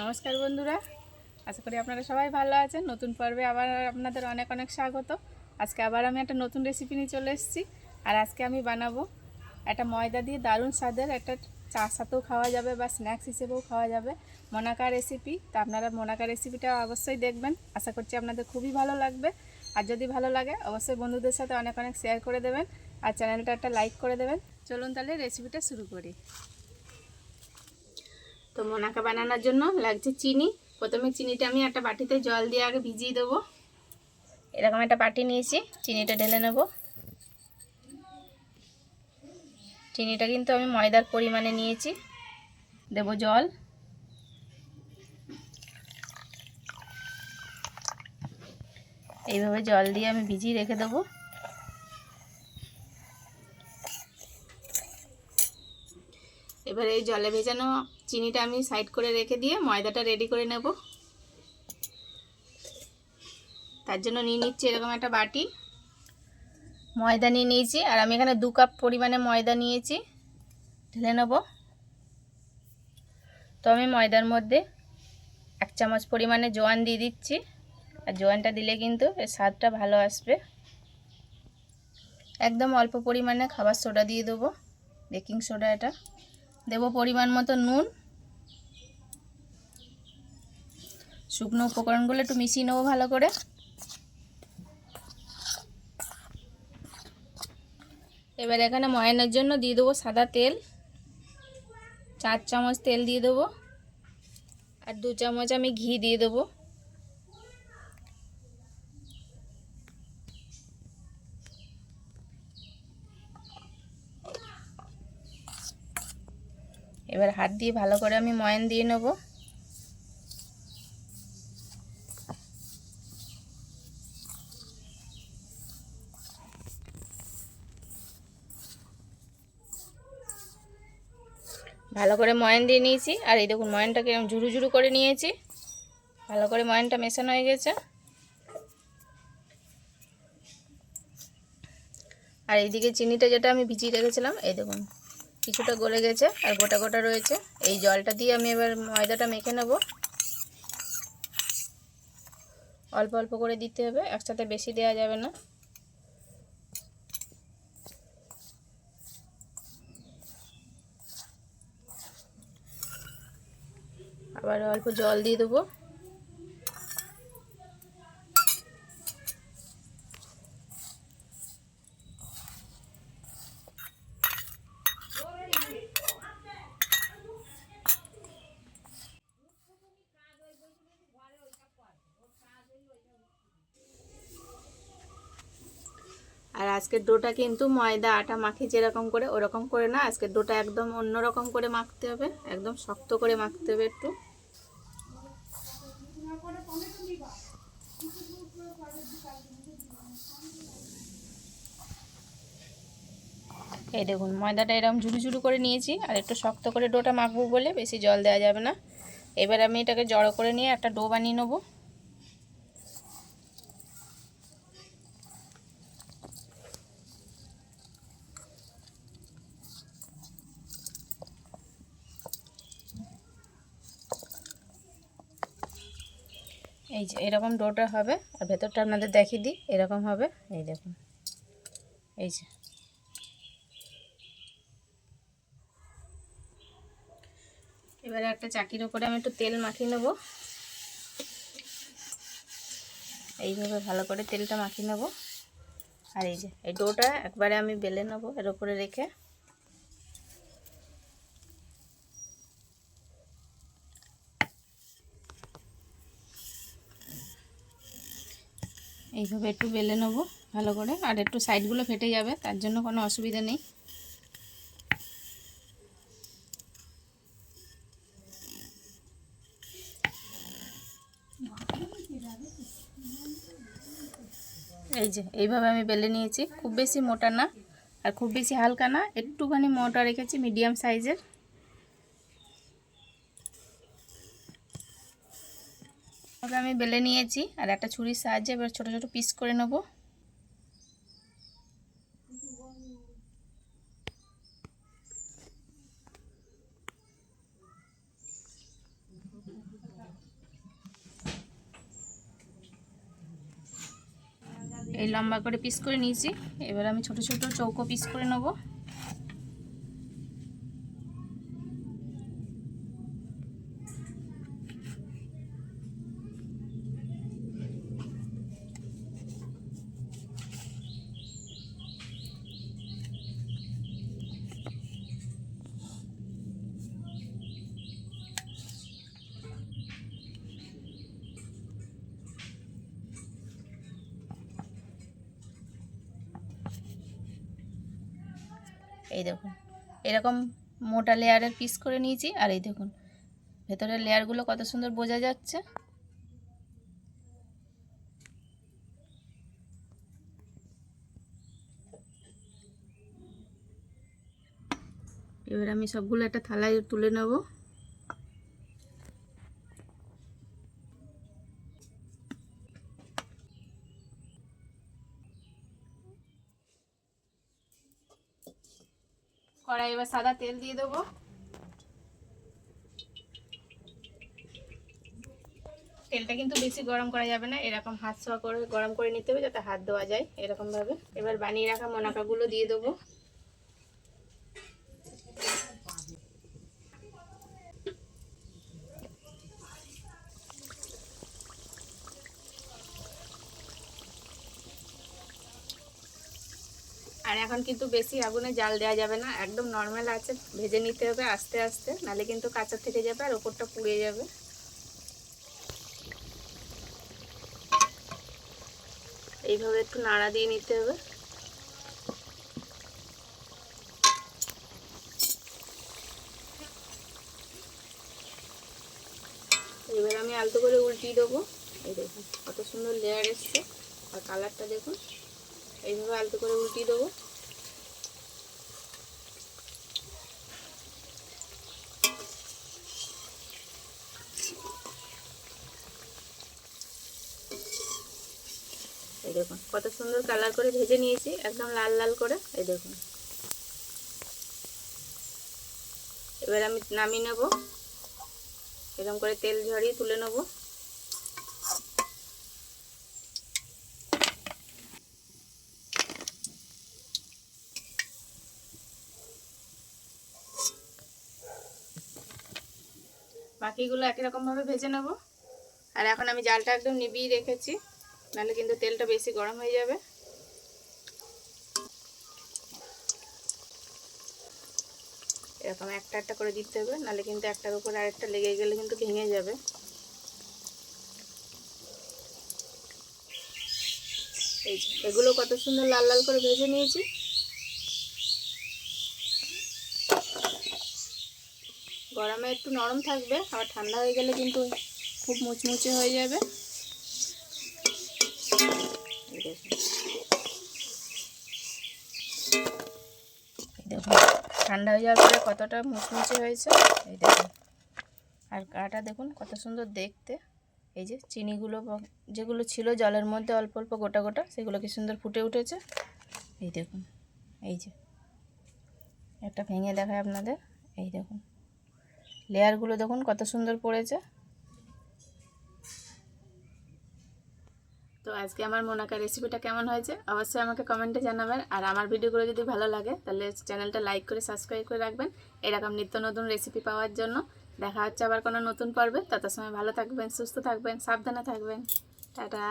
নমস্কার বন্ধুরা। আশা করি আপনারা সবাই ভালো আছেন। নতুন পর্বে আবার আপনাদের অনেক অনেক স্বাগত। আজকে আবার আমি একটা নতুন রেসিপি নিয়ে চলে এসেছি। আর আজকে আমি বানাবো একটা ময়দা দিয়ে দারুণ স্বাদের একটা চার সাথেও খাওয়া যাবে বা স্ন্যাক্স হিসেবেও খাওয়া যাবে মোনাকা রেসিপি তা আপনারা মোনাকা রেসিপিটা অবশ্যই দেখবেন। আশা করছি আপনাদের খুবই ভালো লাগবে। আর যদি ভালো লাগে, অবশ্যই বন্ধুদের সাথে অনেক অনেক শেয়ার করে দেবেন। আর চ্যানেলটা একটা লাইক করে দেবেন। চলুন তাহলে রেসিপিটা শুরু করি। তো মোনাকা বানানোর জন্য লাগছে চিনি। প্রথমে চিনিটা আমি একটা বাটিতে জল দিয়ে আগে ভিজিয়ে দেবো। এরকম একটা বাটি নিয়েছি, চিনিটা ঢেলে নেব। চিনিটা কিন্তু আমি ময়দার পরিমাণে নিয়েছি। দেব জল। এইভাবে জল দিয়ে আমি ভিজিয়ে রেখে দেবো। এবার এই জলে ভেজানো চিনিটা আমি সাইড করে রেখে দিয়ে ময়দাটা রেডি করে নেব। তার জন্য নিয়ে নিচ্ছি এরকম একটা বাটি। ময়দা নিয়ে নিয়েছি, আর আমি এখানে দু কাপ পরিমাণে ময়দা নিয়েছি। ঢেলে নেব। তো আমি ময়দার মধ্যে এক চামচ পরিমাণে জোয়ান দিয়ে দিচ্ছি। আর জোয়ানটা দিলে কিন্তু এর স্বাদটা ভালো আসবে। একদম অল্প পরিমাণে খাবার সোডা দিয়ে দেবো, বেকিং সোডা এটা। দেব পরিমাণ মতো নুন। শুকনো উপকরণগুলো একটু মিশিয়ে নেব ভালো করে। এবার এখানে ময়ানের জন্য দিয়ে দেবো সাদা তেল। চার চামচ তেল দিয়ে দেবো। আর দু চামচ আমি ঘি দিয়ে দেবো। এবার হাত দিয়ে ভালো করে আমি ময়ান দিয়ে নেব। ভালো করে ময়ান দিয়ে নিয়েছি। আর এই দেখুন, ময়ানটাকে আমি ঝুরু ঝুরু করে নিয়েছি। ভালো করে ময়ানটা মেশানো হয়ে গেছে। আর এইদিকে চিনিটা যেটা আমি ভিজিয়ে রেখেছিলাম, এই দেখুন। কিছুটা গলে গেছে আর গোটা গোটা রয়েছে। এই জলটা দিয়ে আমি এবার ময়দাটা মেখে নেব। অল্প অল্প করে দিতে হবে, একসাথে বেশি দেওয়া যাবে না। আবার অল্প জল দিয়ে দেবো আর আজকের ডোটা কিন্তু ময়দা, আটা, মাখি যেরকম করে ওরকম করে না, আজকের ডোটা একদম অন্য রকম করে মাখতে হবে, একদম শক্ত করে মাখতে হবে একটু। এই দেখুন, ময়দাটা এরকম ঝুড়ু করে নিয়েছি, আর একটু শক্ত করে ডোটা মাখবো বলে বেশি জল দেওয়া যাবে না। এবার আমি এটাকে জড়ো করে নিয়ে একটা ডো বানিয়ে নেব। এই যে, এরকম ডোটা হবে, আর ভেতরটা আপনাদের দেখিয়ে দিই, এরকম হবে, এই দেখুন, এই যে। এবারে একটা চাকির উপরে আমি একটু তেল মাখিয়ে নেব। এইভাবে ভালো করে তেলটা মাখিয়ে নেব। আর এই যে, এই ডোটা একবারে আমি বেলে নেব, এর উপরে রেখে। এইভাবে একটু বেলে নেব ভালো করে। আর একটু সাইডগুলো ফেটে যাবে, তার জন্য কোনো অসুবিধা নেই। এই যে, এইভাবে আমি বেলে নিয়েছি। খুব বেশি মোটা না, আর খুব বেশি হালকা না, একটুখানি মোটা রেখেছি, মিডিয়াম সাইজের। এইভাবে আমি বেলে নিয়েছি আর একটা ছুরির সাহায্যে এবার ছোটো ছোটো পিস করে নেব। এই লম্বা করে পিস করে নিয়েছি। এবার আমি ছোট ছোট চৌকো পিস করে নেব। এই দেখুন, এরকম মোটা লেয়ারের পিস করে নিয়েছি, আর এই দেখুন, ভেতরের লেয়ারগুলো কত সুন্দর বোঝা যাচ্ছে। এবার আমি সবগুলো একটা থালায় তুলে নেব। কড়াই এবার সাদা তেল দিয়ে দেবো। তেলটা কিন্তু বেশি গরম করা যাবে না, এরকম হাত ছোঁয়া করে গরম করে নিতে হবে যাতে হাত দেওয়া যায় এরকম ভাবে এবার বানিয়ে রাখা মোনাকাগুলো দিয়ে দেবো। আর এখন কিন্তু বেশি আগুনে জাল দেওয়া যাবে না, একদম নর্মাল আছে, ভেজে নিতে হবে আস্তে আস্তে, নালে কিন্তু কাঁচা থেকে যাবে আর ওপরটা পুড়ে যাবে। এইভাবে একটু নাড়া দিয়ে নিতে হবে। এবার আমি আলতো করে উল্টিয়ে দেবো। এই দেখুন, কত সুন্দর লেয়ার এসছে। আর কালারটা দেখুন। এইভাবে আলতো করে উল্টিয়ে দেবো। এই দেখুন, কত সুন্দর কালার করে ভেজে নিয়েছি, একদম লাল লাল করে। এই দেখুন। এবার আমি নামিয়ে নেব। এরকম করে তেল ঝরিয়ে তুলে নেব। বাকিগুলো একই রকমভাবে ভেজে নেব। আর এখন আমি জালটা একদম নিবিয়ে রেখেছি, নাহলে কিন্তু তেলটা বেশি গরম হয়ে যাবে। এরকম একটা একটা করে দিতে হবে, নাহলে কিন্তু একটার উপর আরেকটা লেগে গেলে কিন্তু ভেঙে যাবে। এই এগুলো কত সুন্দর লাল লাল করে ভেজে নিয়েছি। গরমে একটু নরম থাকবে, আবার ঠান্ডা হয়ে গেলে কিন্তু খুব মুচমুচে হয়ে যাবে। দেখুন ঠান্ডা হয়ে যাওয়ার পরে কতটা মুচমুচে হয়েছে, এই দেখুন আর গাটা দেখুন কত সুন্দর দেখতে। এই যে চিনিগুলো যেগুলো ছিল জলের মধ্যে অল্প অল্প গোটা গোটা, সেগুলো কি সুন্দর ফুটে উঠেছে। এই দেখুন, এই যে। একটা ভেঙে দেখায় আপনাদের, এই দেখুন। লেয়ারগুলো দেখুন কত সুন্দর পড়েছে। তো আজকে আমার মোনাকা রেসিপিটা কেমন হয়েছে অবশ্যই আমাকে কমেন্টে জানাবেন। আর আমার ভিডিওগুলো যদি ভালো লাগে, তাহলে চ্যানেলটা লাইক করে সাবস্ক্রাইব করে রাখবেন। এরকম নিত্য নতুন রেসিপি পাওয়ার জন্য। দেখা হচ্ছে আবার কোনো নতুন পর্বে। তত সময় ভালো থাকবেন, সুস্থ থাকবেন, সাবধানে থাকবেন। টাটা।